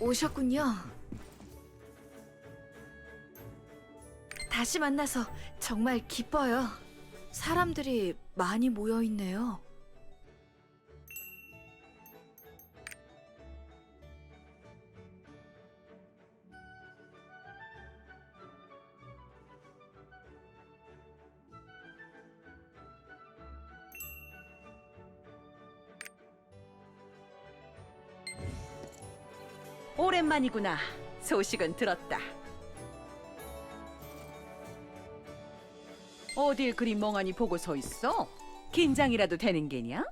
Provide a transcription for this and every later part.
오셨군요. 다시 만나서 정말 기뻐요. 사람들이 많이 모여 있네요. 오랜만이구나. 소식은 들었다. 어딜 그리 멍하니 보고 서 있어? 긴장이라도 되는 게냐?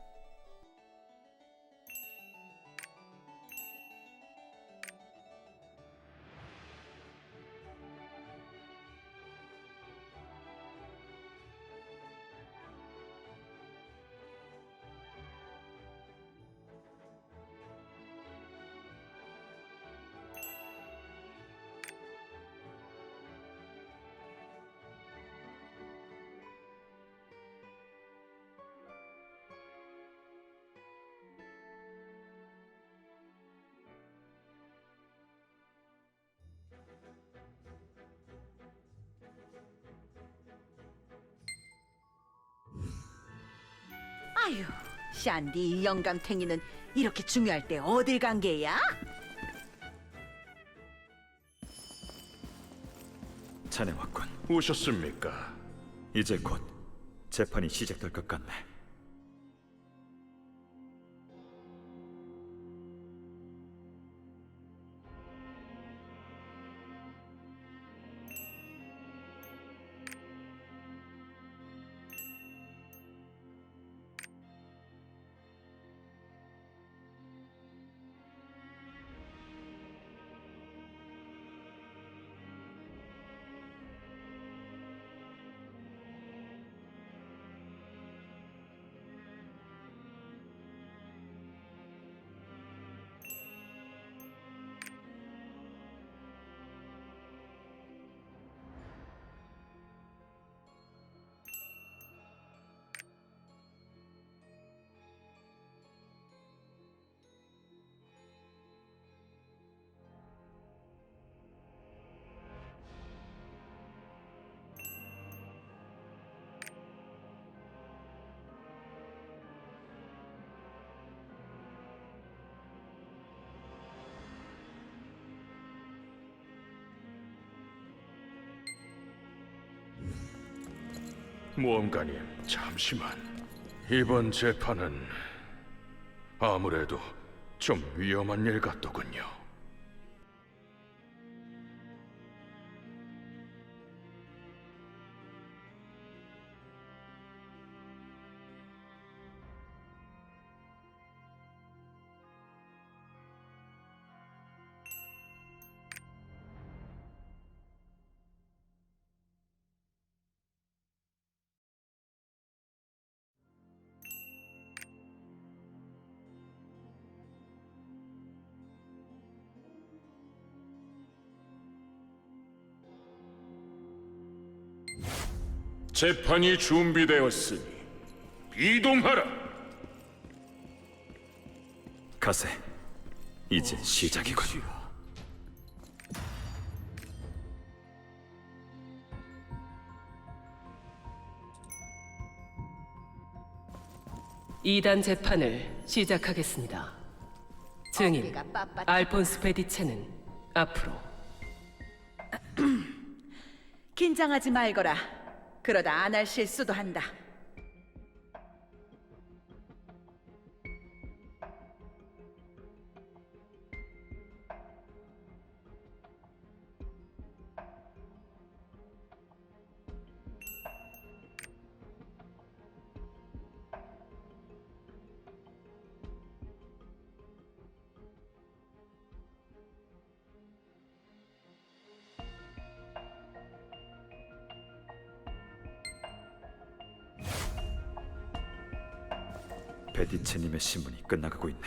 아유, 샨디 이 영감탱이는 이렇게 중요할 때 어딜 간 게야? 자네 왔군. 오셨습니까? 이제 곧 재판이 시작될 것 같네. 모험가님, 잠시만. 이번 재판은 아무래도 좀 위험한 일 같더군요. 재판이 준비되었으니 이동하라. 가세. 이제 시작이군. 이단 재판을 시작하겠습니다. 증인 어깨가 빳빳해. 알폰스 페디체는 앞으로 긴장하지 말거라. 그러다 안 할 실수도 한다. 베디체님의 신문이 끝나가고 있네.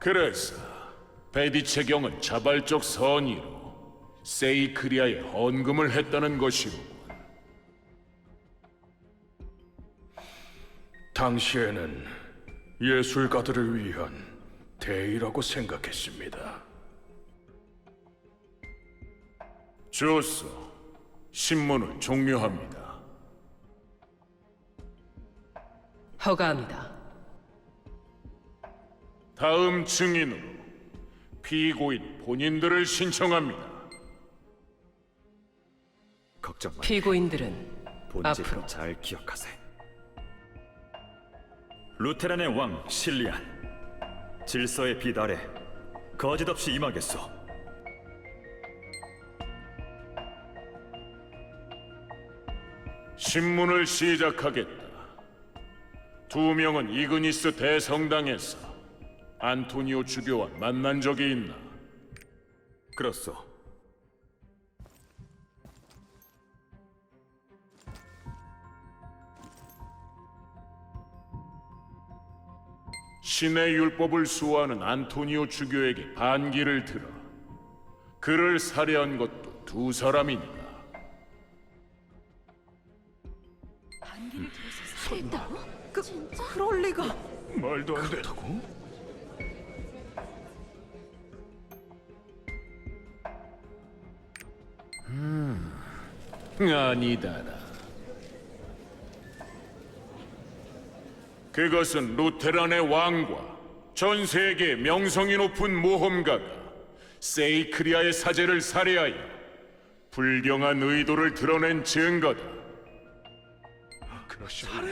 그래서 베디체 경은 자발적 선의로 세이크리아에 헌금을 했다는 것이로군. 당시에는 예술가들을 위한 대의라고 생각했습니다. 좋소. 신문을 종료합니다. 허가합니다. 다음 증인으로 피고인 본인들을 신청합니다. 걱정 마. 피고인들은 앞으로 잘 기억하세. 루테란의 왕 실리안 질서의 빛 아래 거짓 없이 임하겠소. 신문을 시작하겠다. 두 명은 이그니스 대성당에서 안토니오 주교와 만난 적이 있나? 그렇소. 신의 율법을 수호하는 안토니오 주교에게 반기를 들어 그를 살해한 것도 두 사람이니까. 그럴 리가. 말도 안 된다고? 아니다라. 그것은 루테란의 왕과 전 세계 명성이 높은 모험가가 세이크리아의 사제를 살해하여 불경한 의도를 드러낸 증거다.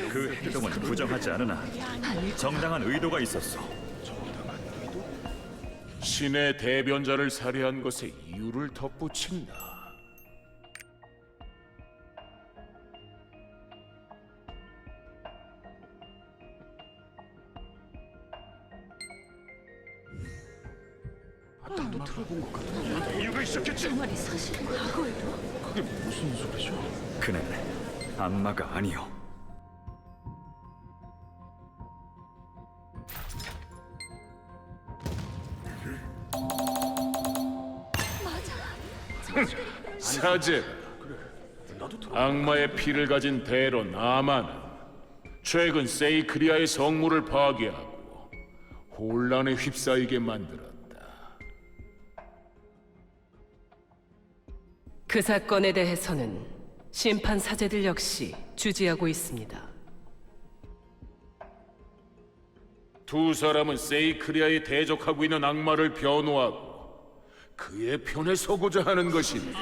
그 행동은 부정하지 않으나 정당한 의도가 있었소. 신의 대변자를 살해한 것에 이유를 덧붙인다. 아니오. 사제 악마의 피를 가진 대로 나만은 최근 세이크리아의 성물을 파괴하고 혼란에 휩싸이게 만들었다. 그 사건에 대해서는 심판 사제들 역시 주지하고 있습니다. 두 사람은 세이크리아에 대적하고 있는 악마를 변호하고 그의 편에 서고자 하는 것이다.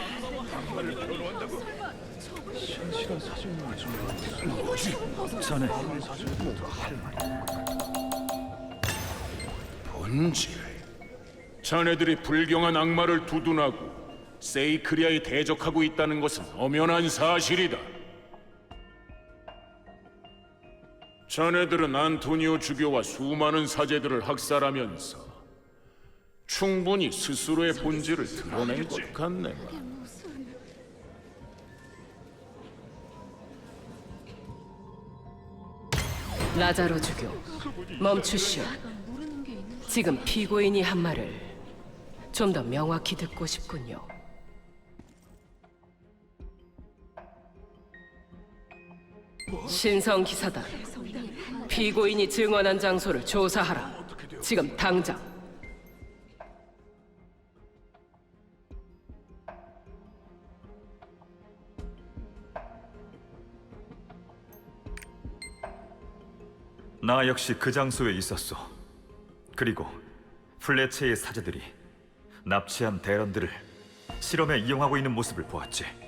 자네 본질. 자네들이 불경한 악마를 두둔하고 세이크리아에 대적하고 있다는 것은 엄연한 사실이다. 자네들은 안토니오 주교와 수많은 사제들을 학살하면서 충분히 스스로의 본질을 드러낸 것 같네. 라자로 주교, 멈추시오. 지금 피고인이 한 말을 좀 더 명확히 듣고 싶군요. 신성 기사단, 피고인이 증언한 장소를 조사하라. 지금 당장. 나 역시 그 장소에 있었소. 그리고 플레체의 사제들이 납치한 대런들을 실험에 이용하고 있는 모습을 보았지.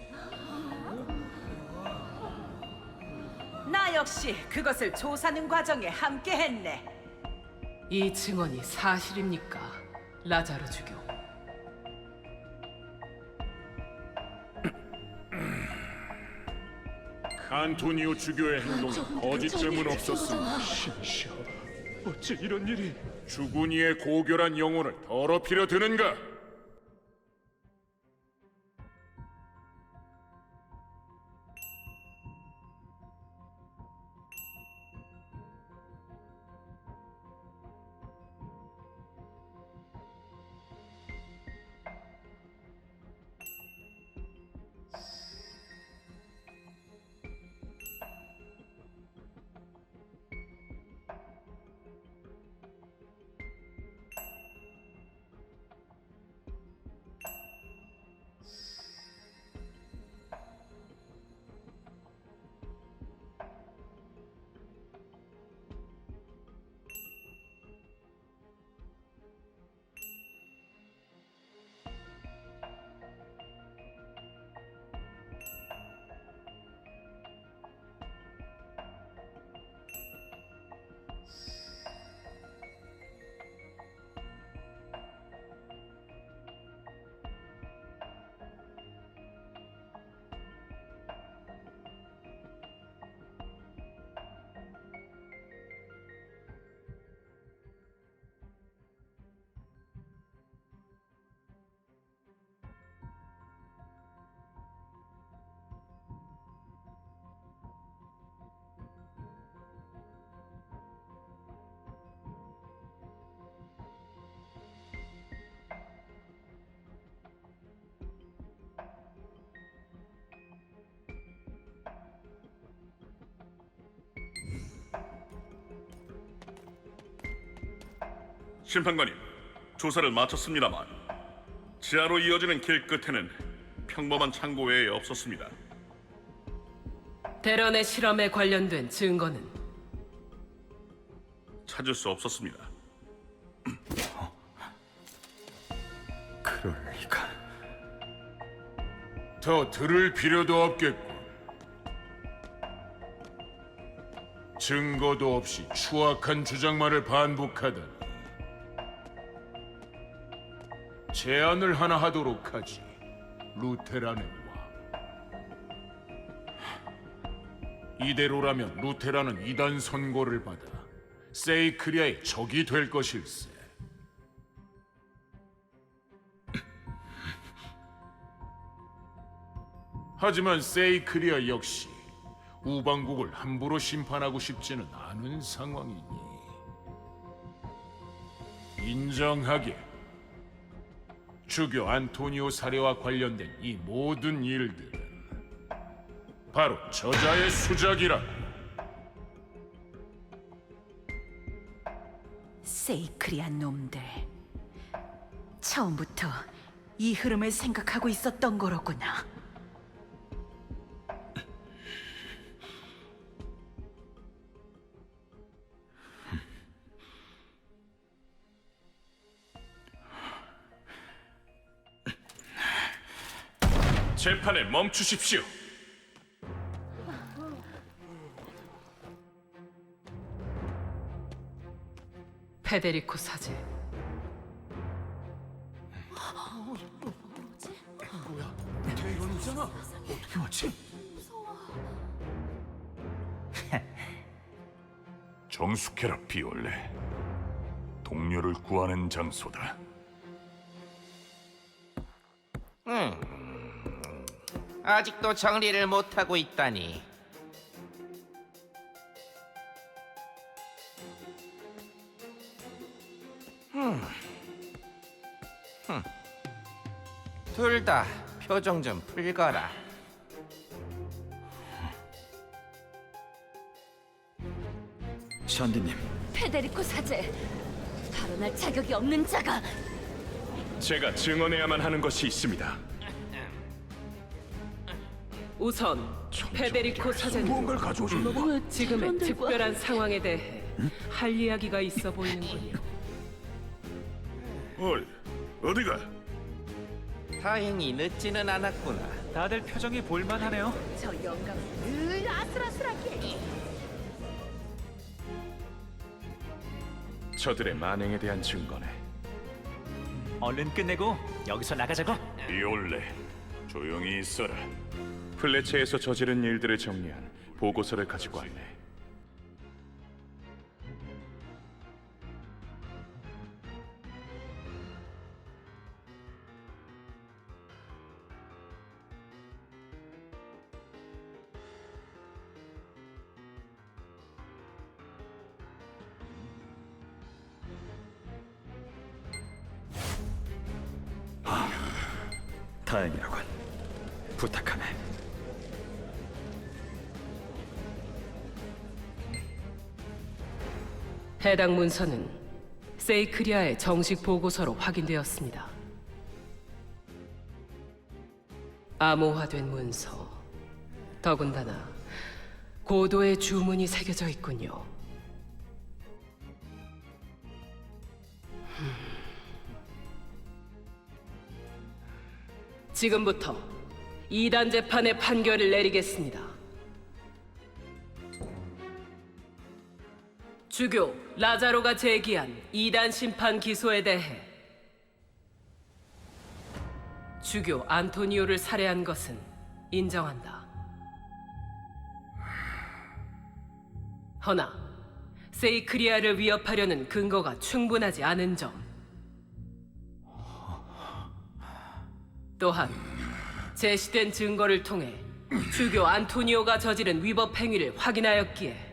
역시 그것을 조사하는 과정에 함께했네. 이 증언이 사실입니까? 라자로 주교. 안토니오 주교의 행동은 거짓됨은 없었습니다. 신이시여, 어찌 이런 일이? 죽은 이의 고결한 영혼을 더럽히려 드는가? 심판관님, 조사를 마쳤습니다만 지하로 이어지는 길 끝에는 평범한 창고 외에 없었습니다. 대련의 실험에 관련된 증거는 찾을 수 없었습니다. 그럴 리가. 더 들을 필요도 없겠고 증거도 없이 추악한 주장만을 반복하다니 제안을 하나 하도록 하지 루테란의 와. 이대로라면 루테란은 이단 선고를 받아 세이크리아의 적이 될 것일세. 하지만 세이크리아 역시 우방국을 함부로 심판하고 싶지는 않은 상황이니 인정하게 주교 안토니오 사례와 관련된 이 모든 일들은 바로 저자의 수작이라 세이크리한 놈들. 처음부터 이 흐름을 생각하고 있었던 거로구나. 재판을 멈추십시오. 페데리코 사제. 정숙해라 비올레. 동료를 구하는 장소다. 아직도 정리를 못하고 있다니. 둘 다 표정 좀 풀거라. 샨디님, 페데리코 사제. 발언할 자격이 없는 자가 제가 증언해야만 하는 것이 있습니다. 우선 페데리코 사제님 지금의 특별한 상황에 대해 할 이야기가 있어 보이는군요. 어이, 어디가? 다행히 늦지는 않았구나. 다들 표정이 볼만하네요. 저 영감 늘 아슬아슬하게. 저들의 만행에 대한 증거네. 얼른 끝내고 여기서 나가자고. 비올레, 조용히 있어라. 플레체에서 저지른 일들을 정리한 보고서를 가지고 왔네. 해당 문서는 세이크리아의 정식 보고서로 확인되었습니다. 암호화된 문서. 더군다나 고도의 주문이 새겨져 있군요. 음. 지금부터 이단 재판의 판결을 내리겠습니다. 주교 라자로가 제기한 이단 심판 기소에 대해 주교 안토니오를 살해한 것은 인정한다. 허나 세이크리아를 위협하려는 근거가 충분하지 않은 점. 또한 제시된 증거를 통해 주교 안토니오가 저지른 위법 행위를 확인하였기에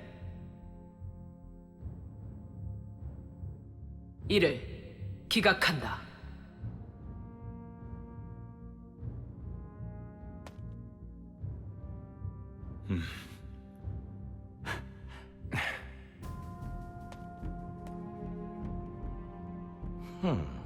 이를 기각한다. 저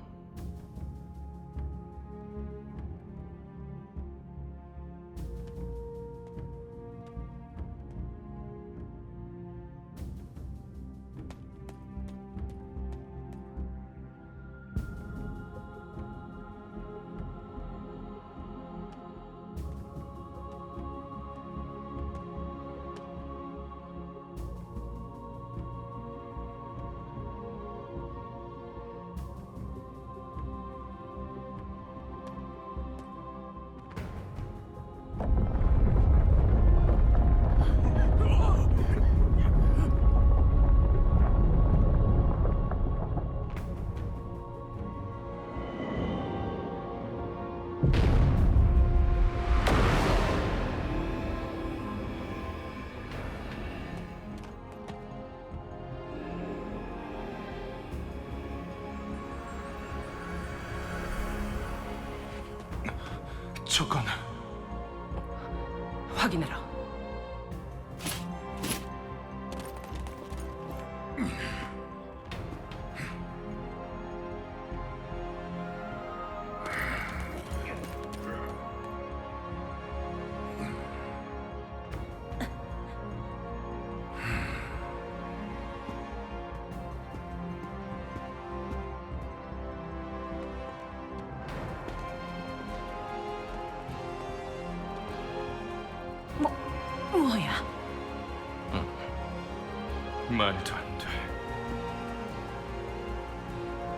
말도 안 돼.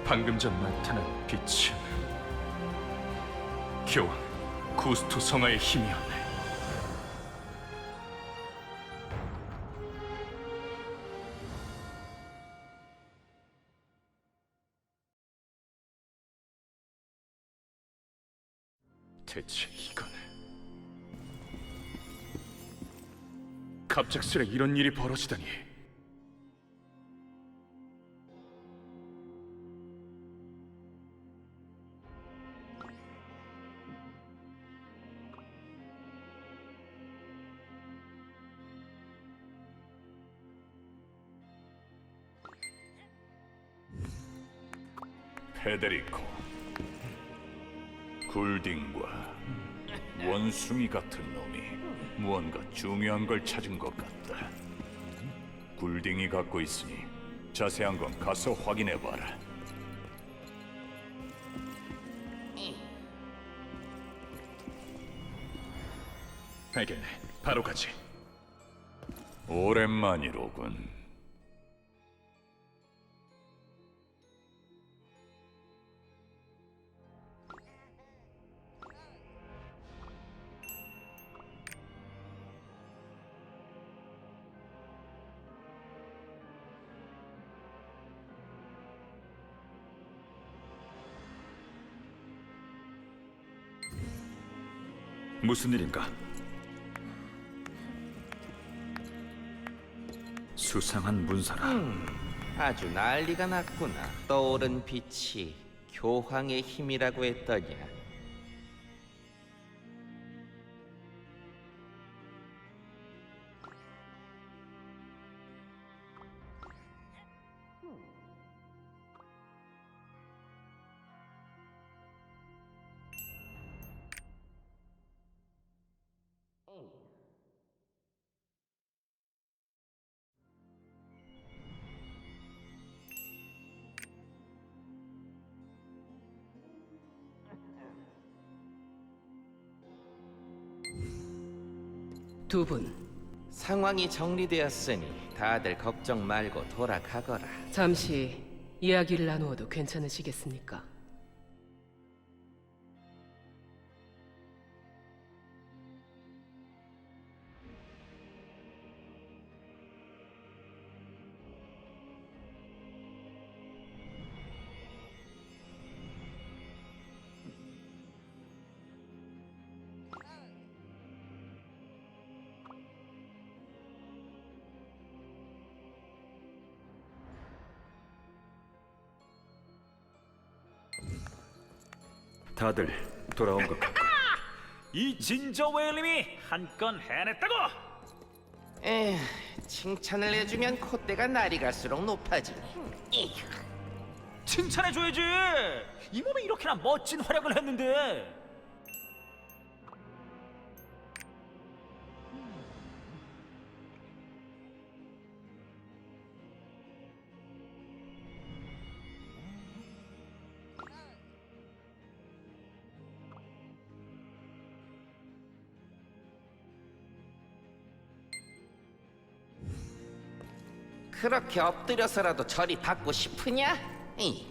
방금 전 나타난 빛은 교황 구스토 성화의 힘이었네. 대체 이건 갑작스레 이런 일이 벌어지다니. 페데리코 굴딩과 원숭이 같은 놈이 무언가 중요한 걸 찾은 것 같다. 굴딩이 갖고 있으니 자세한 건 가서 확인해 봐라. 알겠네. 바로 가지. 오랜만이로군. 무슨 일인가? 수상한 문서라. 아주 난리가 났구나. 떠오른 빛이 교황의 힘이라고 했더냐. 두 분, 상황이 정리되었으니 다들 걱정 말고 돌아가거라. 잠시 이야기를 나누어도 괜찮으시겠습니까? 다들 돌아온 것 같고 이 진저 웨일님이 한 건 해냈다고! 에 칭찬을 해주면 콧대가 날이 갈수록 높아지니. 에휴. 칭찬해줘야지. 이 몸에 이렇게나 멋진 활약을 했는데. 그렇게 엎드려서라도 저리 받고 싶으냐? 에이,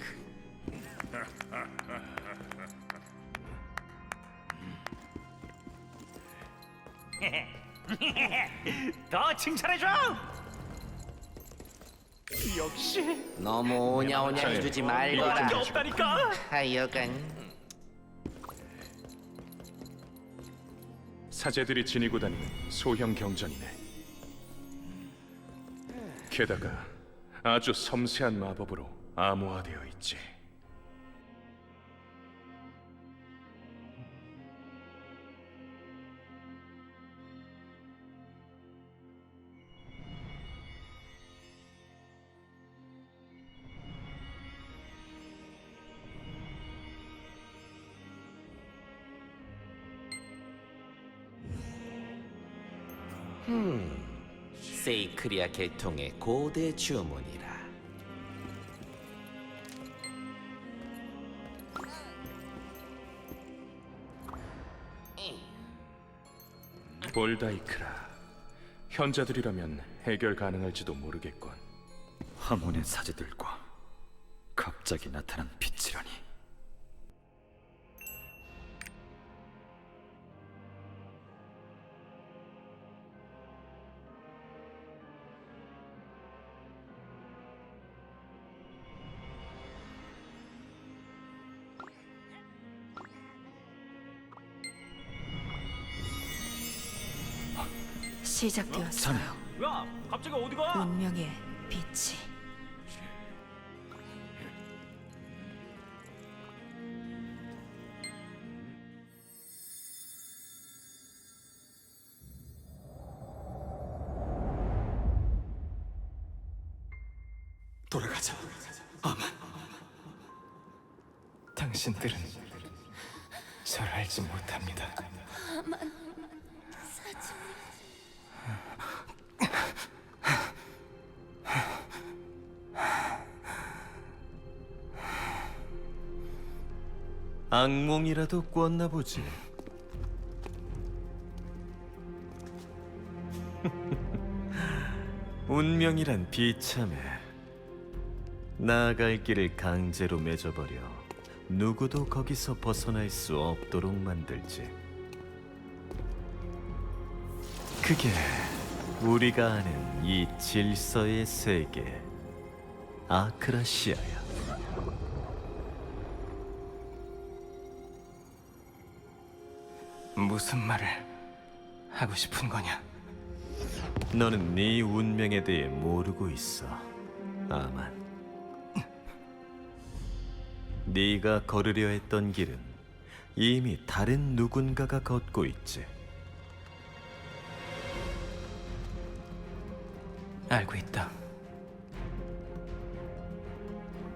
더 칭찬해줘. 역시 너무 오냐오냐 해주지 말거라. 멋진 게 없다니까. 하여간 사제들이 지니고 다니는 소형 경전이네. 게다가 아주 섬세한 마법으로 암호화되어 있지. 크리아 계통의 고대 주문이라. 볼다이크라. 현자들이라면 해결 가능할지도 모르겠군. 하몬의 사제들과 갑자기 나타난 빛이라 시작되었어요. 야, 갑자기 어디 가? 운명의 빛이. 악몽이라도 꿨나 보지. 운명이란 비참해. 나아갈 길을 강제로 맺어버려 누구도 거기서 벗어날 수 없도록 만들지. 그게 우리가 아는 이 질서의 세계 아크라시아야. 무슨 말을 하고 싶은 거냐? 너는 네 운명에 대해 모르고 있어, 아만. 네가 걸으려 했던 길은 이미 다른 누군가가 걷고 있지. 알고 있다.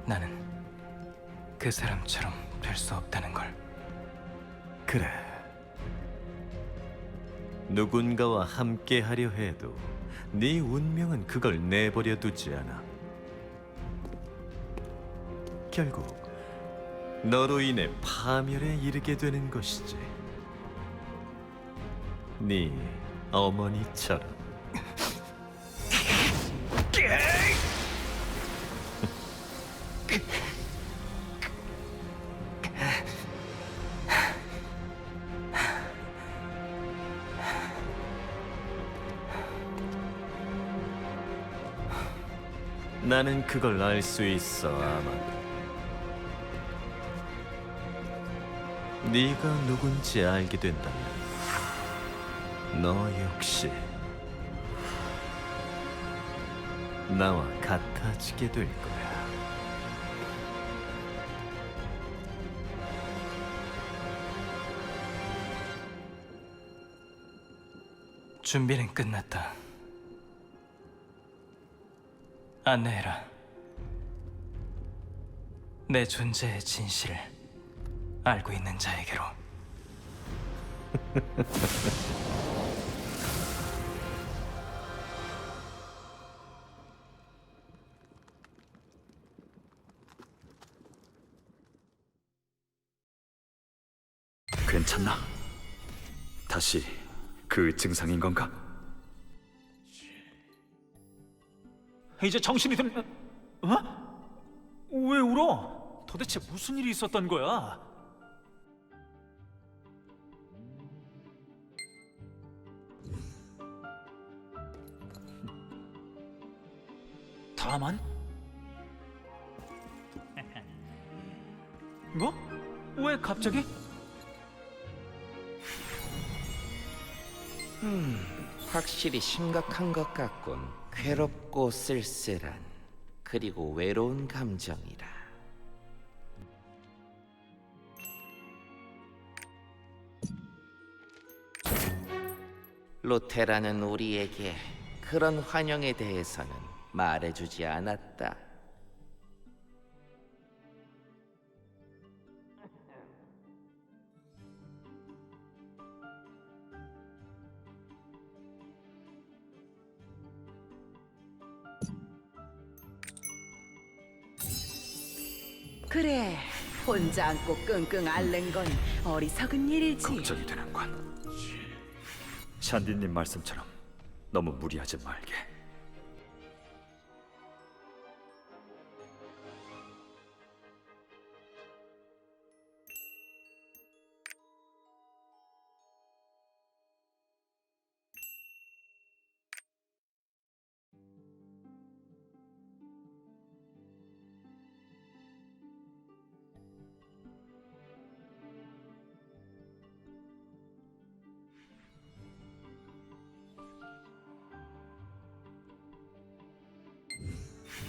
나는 그 사람처럼 될 수 없다는 걸. 그래. 누군가와 함께 하려 해도 네 운명은 그걸 내버려 두지 않아. 결국 너로 인해 파멸에 이르게 되는 것이지. 네 어머니처럼. 그걸 알 수 있어, 아마. 네가 누군지 알게 된다면 너 역시 나와 같아지게 될 거야. 준비는 끝났다. 안내해라. 내 존재의 진실을 알고 있는 자에게로. 괜찮나? 다시 그 증상인 건가? 이제 정신이 든... 어? 왜 울어? 도대체 무슨 일이 있었던 거야? 다만? 뭐? 왜 갑자기? 확실히 심각한 것 같군. 괴롭고 쓸쓸한 그리고 외로운 감정이라. 로테라는 우리에게 그런 환영에 대해서는 말해주지 않았다. 그래, 혼자 안고 끙끙 앓는 건 어리석은 일이지. 걱정이 되는군. 샨디님 말씀처럼 너무 무리하지 말게.